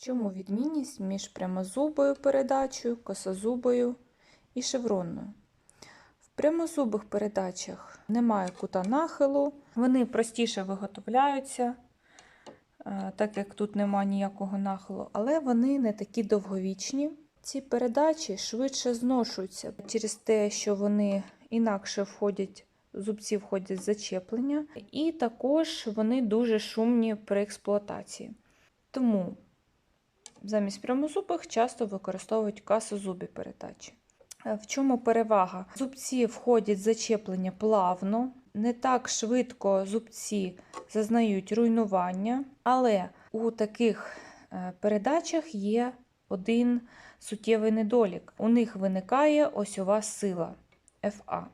чому відмінність між прямозубою передачею, косозубою і шевронною? В прямозубих передачах немає кута нахилу, вони простіше виготовляються, е, так як тут немає ніякого нахилу, але вони не такі довговічні. Ці передачі швидше зношуються через те, що вони інакше входять, зубці входять зачеплення, і також вони дуже шумні при експлуатації. Тому замість прямозубих часто використовують касозубі передачі. Е, В чому перевага? Зубці входять в зачеплення плавно, не так швидко зубці зазнають руйнування, але у таких е, передачах є один суттєвий недолік. У них виникає осьова сила FA.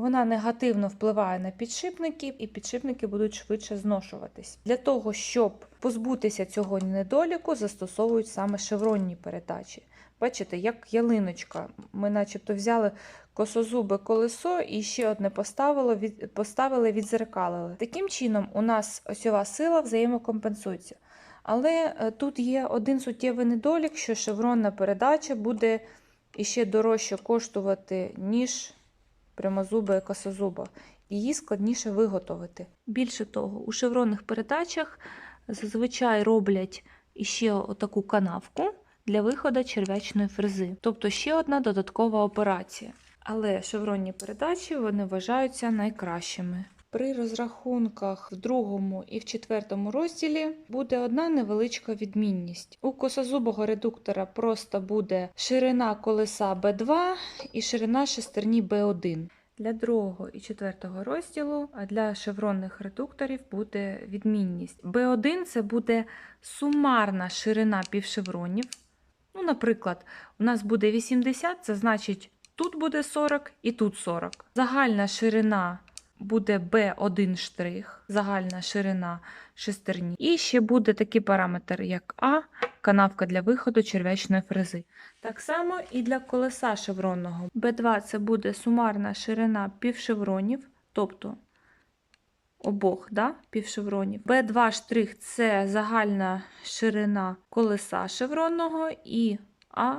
Вона негативно впливає на підшипники, і підшипники будуть швидше зношуватись. Для того, щоб позбутися цього недоліку, застосовують саме шевронні передачі. Бачите, як ялиночка. Ми начебто взяли косозубе колесо і ще одне поставили, від, поставили відзеркалили. Таким чином, у нас осьова сила взаємокомпенсується. Але е, тут є один суттєвий недолік, що шевронна передача буде іще дорожче коштувати, ніж прямозуба і косозуба. Її складніше виготовити. Більше того, у шевронних передачах зазвичай роблять іще отаку канавку для виходу черв'ячної фрези, тобто ще одна додаткова операція. Але шевронні передачі вони вважаються найкращими. При розрахунках в другому і в четвертому розділі буде одна невеличка відмінність. У косозубого редуктора просто буде ширина колеса B2 і ширина шестерні B1. Для другого і четвертого розділу, а для шевронних редукторів буде відмінність. B1 це буде сумарна ширина півшевронів. Ну, наприклад, у нас буде 80, це значить тут буде 40 і тут 40. Загальна ширина буде B1 штрих, загальна ширина шестерні. І ще буде такий параметр, як А, канавка для виходу черв'ячної фрези. Так само і для колеса шевронного. B2 це буде сумарна ширина півшевронів, тобто обох да, півшевронів. B2 штрих це загальна ширина колеса шевронного і А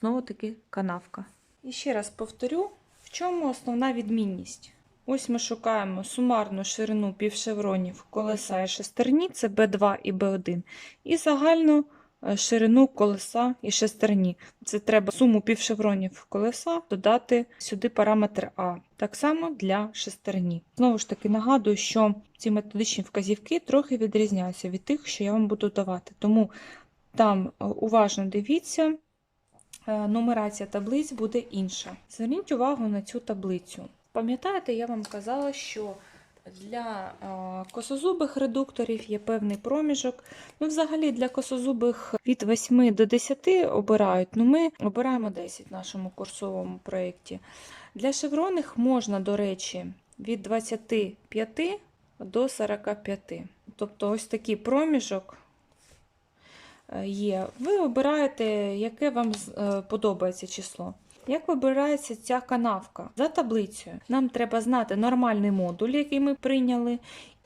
знову таки канавка. І ще раз повторю, в чому основна відмінність. Ось ми шукаємо сумарну ширину півшевронів колеса і шестерні, це B2 і B1, і загальну е, ширину колеса і шестерні. Це треба суму півшевронів колеса додати сюди параметр А. Так само для шестерні. Знову ж таки нагадую, що ці методичні вказівки трохи відрізняються від тих, що я вам буду давати. Тому там е, уважно дивіться, е, нумерація таблиць буде інша. Зверніть увагу на цю таблицю. Пам'ятаєте, я вам казала, що для е, косозубих редукторів є певний проміжок. Ну, взагалі для косозубих від 8 до 10 обирають. Ну, ми обираємо 10 в нашому курсовому проєкті. Для шевронних можна, до речі, від 25 до 45. Тобто ось такий проміжок е, є. Ви обираєте, яке вам е, подобається число. Як вибирається ця канавка? За таблицею. Нам треба знати нормальний модуль, який ми прийняли,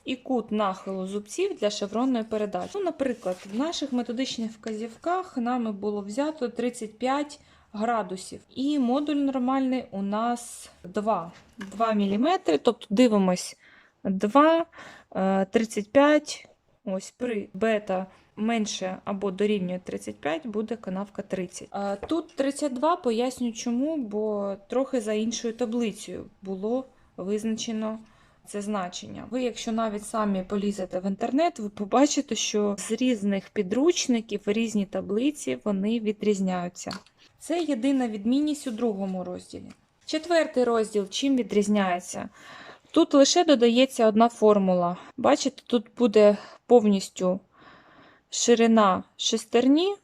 і кут нахилу зубців для шевронної передачі. Ну, наприклад, в наших методичних вказівках нами було взято 35 градусів. І модуль нормальний у нас 2, 2 мм. Тобто дивимось 2, е, 35. Ось при бета менше або дорівнює 35, буде канавка 30. Тут 32 поясню чому, бо трохи за іншою таблицею було визначено це значення. Ви, якщо навіть самі полізете в інтернет, ви побачите, що з різних підручників різні таблиці вони відрізняються. Це єдина відмінність у другому розділі. Четвертий розділ чим відрізняється? Тут лише додається одна формула. Бачите, тут буде повністю ширина шестерні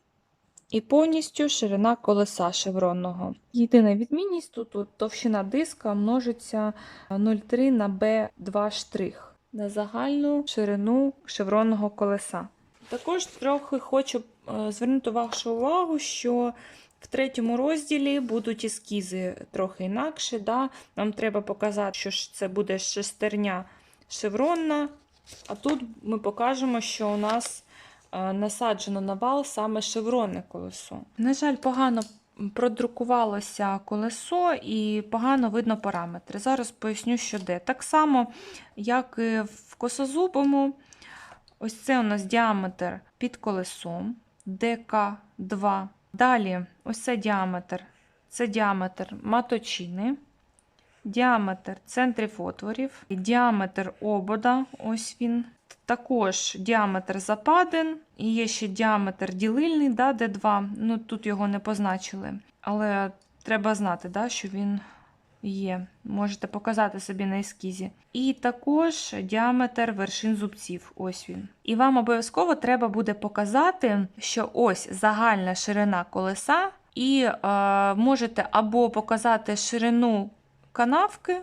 і повністю ширина колеса шевронного. Єдина відмінність тут от товщина диска множиться 0,3 на B2 штрих на загальну ширину шевронного колеса. Також трохи хочу е, звернути вашу увагу, що в третьому розділі будуть ескізи трохи інакше. Да? Нам треба показати, що це буде шестерня шевронна, а тут ми покажемо, що у нас е, насаджено на вал саме шевронне колесо. На жаль, погано продрукувалося колесо і погано видно параметри. Зараз поясню, що де. Так само, як і в косозубому, ось це у нас діаметр під колесом ДК2. Далі, ось це діаметр. Це діаметр маточини, діаметр центрів отворів, діаметр обода, ось він. Також діаметр западин, і є ще діаметр ділильний, да, D2. Ну, тут його не позначили. Але треба знати, да, що він є. Можете показати собі на ескізі. І також діаметр вершин зубців. Ось він. І вам обов'язково треба буде показати, що ось загальна ширина колеса, і е, можете або показати ширину канавки.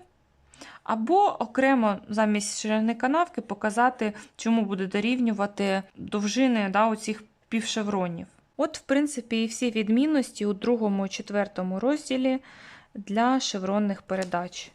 Або окремо замість ширини канавки показати, чому буде дорівнювати довжини да, оцих півшевронів. От, в принципі, і всі відмінності у другому і четвертому розділі для шевронних передач.